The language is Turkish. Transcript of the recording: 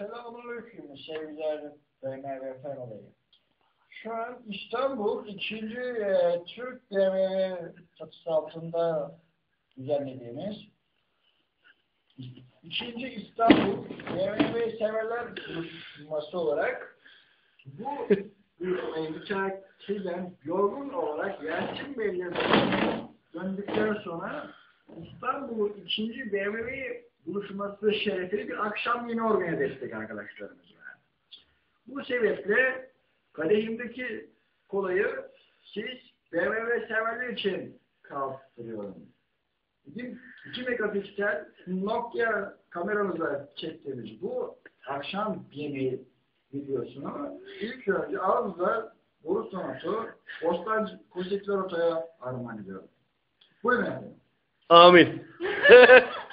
Selamünaleyküm sevgiler BMW Family. Şu an İstanbul 2. E, Türk BMW çatısı altında düzenlediğimiz ikinci İstanbul BMW severler buluşması olarak bu müteakkilen yorgun olarak Yasin Bey'le döndükten sonra İstanbul ikinci BMW buluşması şerefini bir akşam yine organize ettik arkadaşlarımızla. Bu sebeple kadehimdeki kolayı siz BMW severler için kaldırıyorum. Bizim 2 megapiksel Nokia kameramızla çektiğimiz bu akşam yemeği videosunu ilk önce ağızda boru sanatı Bostancı Kozikler Ota'ya armağan ediyorum. Buyurun efendim. Amin.